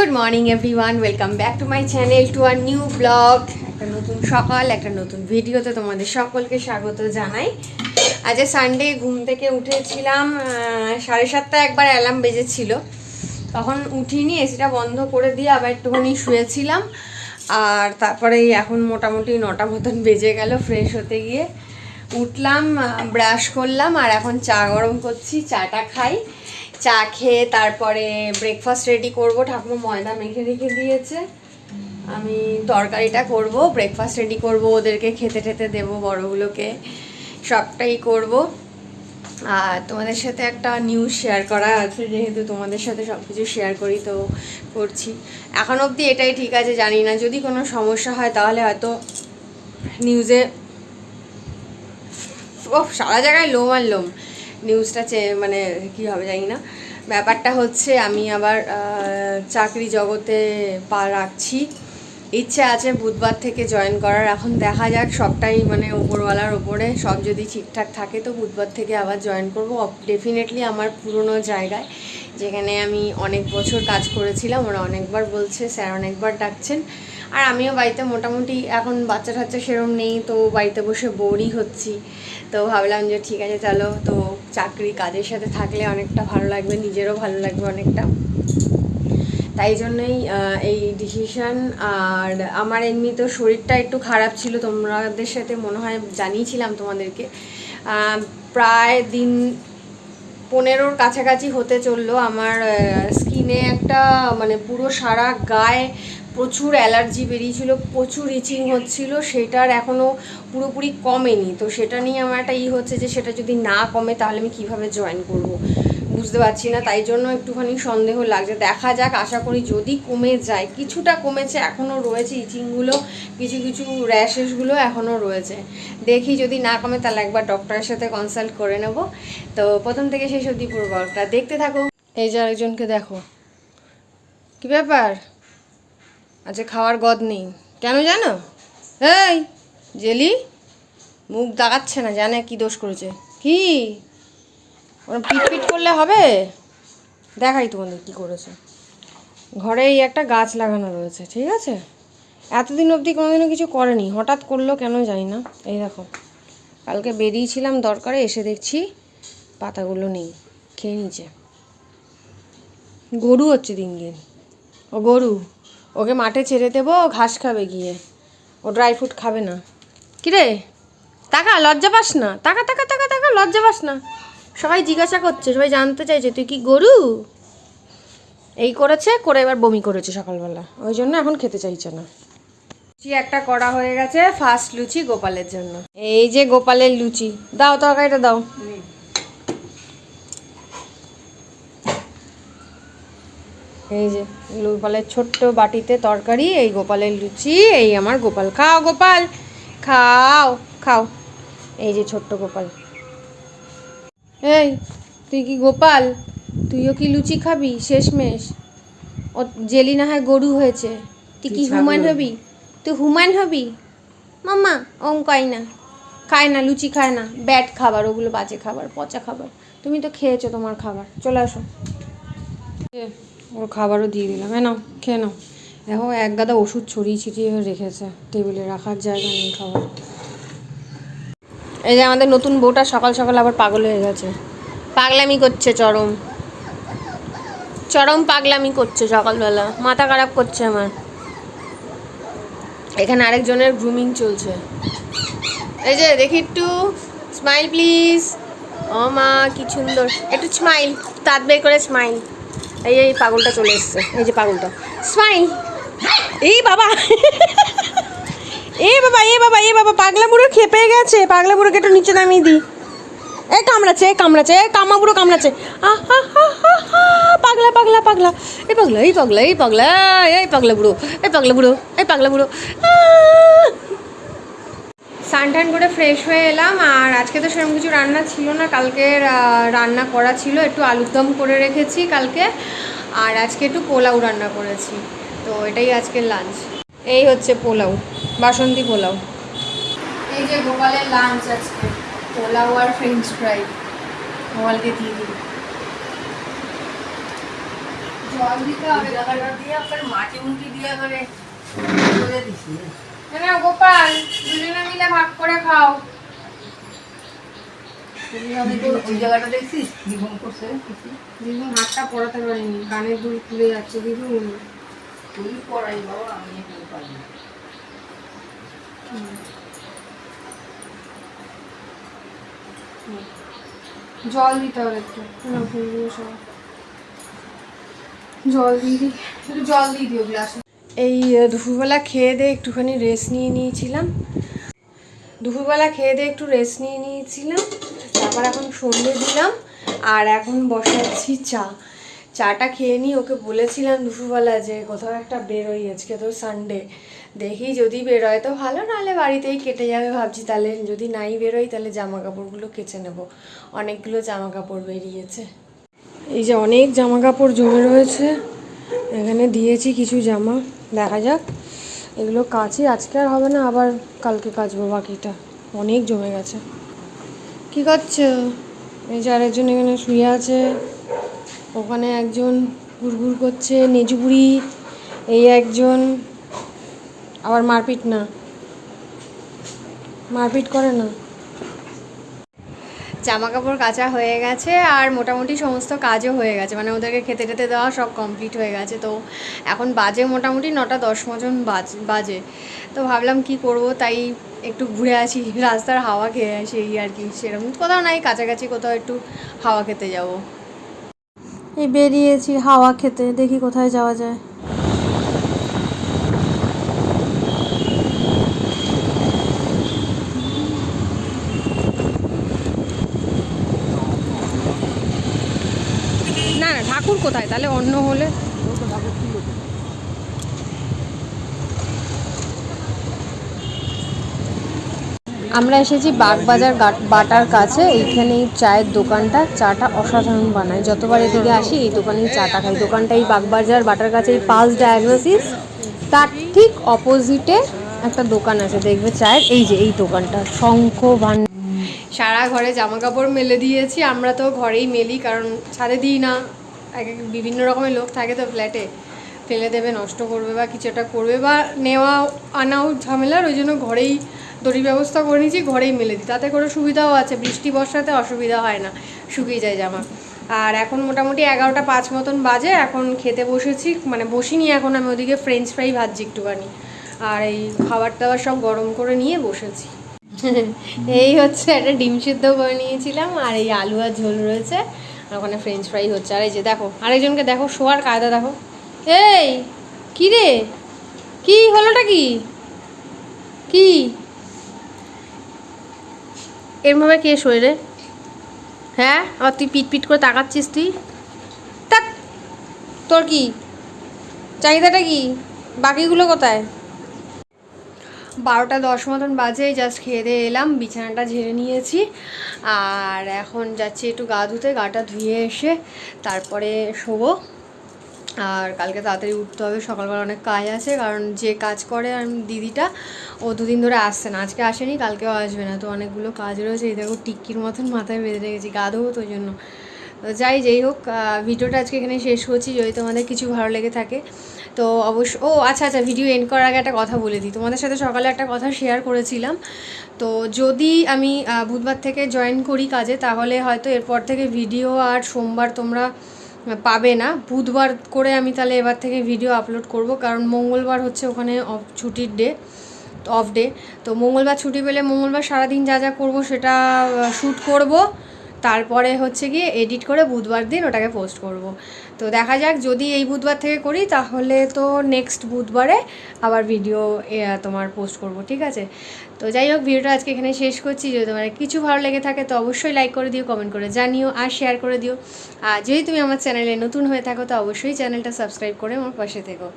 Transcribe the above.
Good morning everyone welcome back to my channel to our new blog একটা নতুন সকাল, একটা নতুন ভিডিওতে তোমাদের সকলকে স্বাগত জানাই। আজ সানডে ঘুম থেকে উঠেছিলাম সাড়ে সাতটা একবার অ্যালার্ম বেজেছিল। তখন উঠিনি এসিটা বন্ধ করে দিয়ে আবার একটুখানি শুয়েছিলাম। আর তারপরে এখন মোটামুটি নটা মতন বেজে গেল ফ্রেশ হতে গিয়ে। উঠলাম ব্রাশ করলাম, আর এখন চা গরম করছি, চাটা খাই। চা খেয়ে তারপরে ব্রেকফাস্ট রেডি করব। ঠাকুর ময়দা মেখে রেখে দিয়েছে। আমি তরকারিটা করব ব্রেকফাস্ট রেডি করব। ওদেরকে খেতে টেতে দেবো বড়গুলোকে। সবটাই করব। আর তোমাদের সাথে একটা নিউজ শেয়ার করা আছে, যেহেতু তোমাদের সাথে সব কিছু শেয়ার করি, তো করছি। এখন অবধি এটাই ঠিক আছে, জানি না। যদি কোনো সমস্যা হয়, তাহলে হয়তো নিউজে ও সারা জায়গায় লোম আর লোম। নিউজটা চে মানে কী হবে জানি না। ব্যাপারটা হচ্ছে আমি আবার চাকরি জগতে পা রাখছি। ইচ্ছে আছে বুধবার থেকে জয়েন করার। এখন দেখা যাক, সবটাই মানে ওপরওয়ালার ওপরে। সব যদি ঠিকঠাক থাকে, তো বুধবার থেকে আবার জয়েন করব। ডেফিনেটলি আমার পুরনো জায়গায়। যেখানে আমি অনেক বছর কাজ করেছিলাম, ওরা অনেকবার বলছে, স্যার অনেকবার ডাকছেন। আর আমিও বাড়িতে মোটামুটি এখন বাচ্চা টাচ্চা সেরম নেই, তো বাড়িতে বসে বোরই হচ্ছি। তো ভাবলাম যে ঠিক আছে, চলো। তো চাকরি কাজের সাথে থাকলে অনেকটা ভালো লাগবে, নিজেরও ভালো লাগবে অনেকটা। তাই জন্যই এই ডিসিশন আর আমার এমনি তো শরীরটা একটু খারাপ ছিল, তোমাদের সাথে মনে হয় জানিয়েছিলাম তোমাদেরকে। প্রায় দিন পনেরোর কাছাকাছি হতে চলল। আমার স্কিনে একটা মানে পুরো সারা গায়ে প্রচুর অ্যালার্জি বেরিয়েছিল, প্রচুর ইচিং হচ্ছিল, সেটার এখনও পুরোপুরি কমেনি। তো সেটা নিয়ে আমার একটা ই হচ্ছে যে, সেটা যদি না কমে, তাহলে আমি কীভাবে জয়েন করব? বুঝতে পারছি না, তাই জন্য একটুখানি সন্দেহ লাগছে। দেখা যাক, আশা করি যদি কমে যায়, কিছুটা কমেছে, এখনও রয়েছে ইচিংগুলো, কিছু কিছু র্যাশেসগুলো এখনও রয়েছে। দেখি যদি না কমে, তাহলে একবার ডক্টরের সাথে কনসাল্ট করে নেব। তো প্রথম থেকে শেষ অবধি পুরো দেখতে থাকো। এই যে আরেকজনকে দেখো। কি ব্যাপার? আচ্ছা খাওয়ার গদ নেই। কেন জানো? এই, জেলি, মুখ দাগাচ্ছে না, জানে কি দোষ করেছে। কি? ওরা পিট পিট করলে হবে? দেখাই তোমাদের কি করেছে। ঘরে এই একটা গাছ লাগানো রয়েছে, ঠিক আছে? এতদিন অবধি কোনোদিনও কিছু করেনি। হঠাৎ করল কেন জানি না। এই দেখো, কালকে বেরিয়েছিলাম দরকারে, এসে দেখছি পাতাগুলো নেই। খেয়ে নিচে গরু হচ্ছে দিন দিন। ও গরু, ওকে মাঠে ছেড়ে দেবো ঘাস খাবে গিয়ে। ও ড্রাই ফ্রুট খাবে না। কিরে? তাকা, লজ্জা পাস না। তাকা তাকা তাকা তাকা, লজ্জা পাস না। সবাই জিজ্ঞাসা করছে, সবাই জানতে চাইছে, তুই কি গরু? এই করেছে, করে এবার বমি করেছে সকালবেলা। ওই জন্য এখন খেতে চাইছে না। লুচি একটা করা হয়ে গেছে ফার্স্ট লুচি গোপালের জন্য। এই যে গোপালের লুচি, দাও তরকারিটা, দাও। এই যে গোপালের ছোট্ট বাটিতে তরকারি, এই গোপালের লুচি, এই আমার গোপাল। খাও গোপাল, খাও খাও। এই যে ছোট্ট গোপাল। এই তুই কি গোপাল? তুইও কি লুচি খাবি? শেষমেশ। ও জেলি না হয় গরু হয়েছে। তুই কি হুমান হবি? তুই হুমান হবি? মাম্মা ওম খাই না। খায় না লুচি খায় না। ব্যাট খাবার ওগুলো বাজে খাবার পচা খাবার। তুমি তো খেয়েছো তোমার খাবার। চলে আসো। ওর খাবারও দিয়ে দিলাম। হ্যাঁ নাও খেয়ে নাও। দেখো এক গাদা ওষুধ ছড়িয়ে ছিটিয়ে রেখেছে। টেবিলে রাখার জায়গা নেই খাবার। এই যে আমাদের নতুন বউটা সকাল সকাল আবার পাগল হয়ে গেছে। পাগলামি করছে চরম। চরম পাগলামি করছে সকালবেলা। মাথা খারাপ করছে আমার। এখানে আরেকজনের গ্রুমিং চলছে। এই যে দেখি একটু। স্মাইল প্লিজ ও মা, কি সুন্দর। একটু স্মাইল তাঁত বের করে স্মাইল এই এই পাগলটা চলে এসছে। এই যে পাগলটা। স্মাইল এই বাবা। এ বাবা এ বাবা এ বাবা, পাগলা বুড়ো খেপে গেছে। পাগলা বুড়োকে একটু নিচে নামিয়ে দি এ কামড়াচ্ছে এ কামড়াচ্ছে, এ কামা বুড়ো কামড়াচ্ছে। পাগলা পাগলা পাগলা। এই পাগলা এই পাগলা এই পাগলা এই পাগলা বুড়ো, এই পাগলা বুড়ো, এই পাগলা বুড়ো! স্নান করে ফ্রেশ হয়ে এলাম, আর আজকে তো সেরকম কিছু রান্না ছিল না। কালকে রান্না করা ছিল, একটু আলুর দম করে রেখেছি কালকে, আর আজকে একটু পোলাও রান্না করেছি। তো এটাই আজকের লাঞ্চ এই হচ্ছে পোলাও। বাসন্তী পোলাও। এই যে গোপালের লাঞ্চ আজকে পোলাও আর ফ্রেঞ্চ ফ্রাই গোপালকে দিয়ে দিই জল দিতে হবে জায়গাটা দিয়ে ওখানে মাটি মুটি দিয়ে করে করে না গোপাল দুজনে মিলে ভাগ করে খাও। তুমি আমি ওই জায়গাটা দেখছিস? জীবন করছে হাতটা পড়াতে পারিনি কানের দুল খুলে যাচ্ছে দিদুন তুই পড়াই বাবা আমি পারি। জল দিতে হবে একটু। জল দিয়ে জল দিয়ে দিও গ্লাসে এই দুপুরবেলা খেয়ে দিয়ে একটুখানি রেস্ট নিয়ে নিয়েছিলাম। দুপুরবেলা খেয়ে দিয়ে একটু রেস্ট নিয়ে নিয়েছিলাম। তারপর এখন সন্ধে দিলাম। আর এখন বসাচ্ছি চা। চাটা খেয়ে নিই ওকে বলেছিলাম দুপুরবেলা যে কোথাও একটা বেরোই আজকে তো সানডে দেখি যদি বেরোয়। তো ভালো, নাহলে বাড়িতেই কেটে যাবে ভাবছি। তাহলে যদি নাই বেরোই তাহলে জামা কাপড়গুলো কেচে নেব। অনেকগুলো জামা কাপড় বেরিয়েছে। এই যে অনেক জামা কাপড় জমে রয়েছে। এখানে দিয়েছি কিছু জামা। দেখা যাক। এগুলো কাচি। আজকে আর হবে না, আবার কালকে কাচবো বাকিটা। অনেক জমে গেছে। কি করছ? এই যে আরেকজন এখানে শুয়ে আছে। ওখানে একজন ঘুরঘুর করছে। নেজুবুড়ি। এই একজন আবার মারপিট না। মারপিট করে না। জামা কাপড় কাচা হয়ে গেছে আর মোটামুটি সমস্ত কাজও হয়ে গেছে। মানে ওদেরকে খেতে টেতে দেওয়া সব কমপ্লিট হয়ে গেছে। তো এখন বাজে মোটামুটি নটা দশ বাজ বাজে। তো ভাবলাম কি করব তাই একটু ঘুরে আসি। রাস্তার হাওয়া খেয়ে আসি এই আর কি। সেরকম কোথাও নাই কাছাকাছি কোথাও একটু হাওয়া খেতে যাব। এই বেরিয়েছি হাওয়া খেতে দেখি কোথায় যাওয়া যায় না না ঠাকুর কোথায়? তাহলে অন্য হলে আমরা এসেছি বাগবাজার বাটার কাছে। এইখানে এই চায়ের দোকানটা চাটা অসাধারণ বানায়। যতবার এদিকে আসি এই দোকানেই চাটা খাই। দোকানটা এই বাগবাজার বাটার কাছে এই পালস ডায়াগনোসিস। তার ঠিক অপোজিটে একটা দোকান আছে। দেখবে চায়ের। এই যে এই দোকানটা। শঙ্খ ভান সারা ঘরে জামা কাপড় মেলে দিয়েছি। আমরা তো ঘরেই মেলি কারণ ছাদে দিই না। এক এক বিভিন্ন রকমের লোক থাকে তো ফ্ল্যাটে ফেলে দেবে, নষ্ট করবে বা কিছু একটা করবে বা নেওয়া আনাও ঝামেলার, ওই জন্য ঘরেই দড়ি ব্যবস্থা করে নিয়েছি, ঘরেই মেলে দিই। তাতে করে সুবিধাও আছে, বৃষ্টি বর্ষাতে অসুবিধা হয় না, শুকিয়ে যায় জামা। আর এখন মোটামুটি এগারোটা পাঁচ মতন বাজে, এখন খেতে বসেছি মানে বসিনি এখন আমি ওদিকে ফ্রেঞ্চ ফ্রাই ভাজছি একটুখানি। আর এই খাবার দাবার সব গরম করে নিয়ে বসেছি। এই হচ্ছে একটা ডিম সিদ্ধ করে নিয়েছিলাম, আর এই আলু আর ঝোল রয়েছে। আর ওখানে ফ্রেঞ্চ ফ্রাই হচ্ছে। আর এই যে দেখো, আরেকজনকে দেখো, শোয়ার কায়দা দেখো। এই, কি রে? কি হলোটা কি? কি? এরমভাবে কে শোয় রে? হ্যাঁ? আর তুই পিট পিট করে তাকাচ্ছিস তুই? তাক তোর কি? চাহিদাটা কি? বাকিগুলো কোথায়? বারোটা দশ মতন বাজে জাস্ট খেয়ে দিয়ে এলাম, বিছানাটা ঝেড়ে নিয়েছি। আর এখন যাচ্ছি একটু গা ধুতে, গাটা ধুয়ে এসে তারপরে শোবো। আর কালকে তাড়াতাড়ি উঠতে হবে, সকালবেলা অনেক কাজ আছে, কারণ যে কাজ করে দিদিটা, ও দুদিন ধরে আসছে না। আজকে আসেনি, কালকেও আসবে না। তো অনেকগুলো কাজ রয়েছে, এই দেখো টিক্কির মতন মাথায় বেঁধে রেখেছি, গা ধোবো তো জন্য। তো যাই, যেই হোক ভিডিওটা আজকে এখানে শেষ করছি। যদি তোমাদের কিছু ভালো লেগে থাকে তো অবশ্য ও আচ্ছা আচ্ছা ভিডিও এন্ড করার আগে একটা কথা বলে দিই। তোমাদের সাথে সকালে একটা কথা শেয়ার করেছিলাম। তো যদি আমি বুধবার থেকে জয়েন করি কাজে, তাহলে হয়তো এরপর থেকে ভিডিও আর সোমবার তোমরা পাবে না। বুধবার করে আমি তাহলে এবার থেকে ভিডিও আপলোড করব, কারণ মঙ্গলবার হচ্ছে ওখানে অফ ছুটির ডে অফ ডে তো মঙ্গলবার ছুটি পেলে মঙ্গলবার সারাদিন যা যা করব সেটা শ্যুট করব। তারপরে হচ্ছে গিয়ে এডিট করে বুধবার দিন ওটাকে পোস্ট করব। তো দেখা যাক, যদি এই বুধবার থেকে করি, তাহলে তো নেক্সট বুধবারে আবার ভিডিও তোমার পোস্ট করব, ঠিক আছে? তো যাই হোক ভিডিওটা আজকে এখানে শেষ করছি। যদি তোমার কিছু ভালো লেগে থাকে, তো অবশ্যই লাইক করে দিও কমেন্ট করে জানিও, আর শেয়ার করে দিও। আর যদি তুমি আমার চ্যানেলে নতুন হয়ে থাকো, তো অবশ্যই চ্যানেলটা সাবস্ক্রাইব করে আমার পাশে থেকো।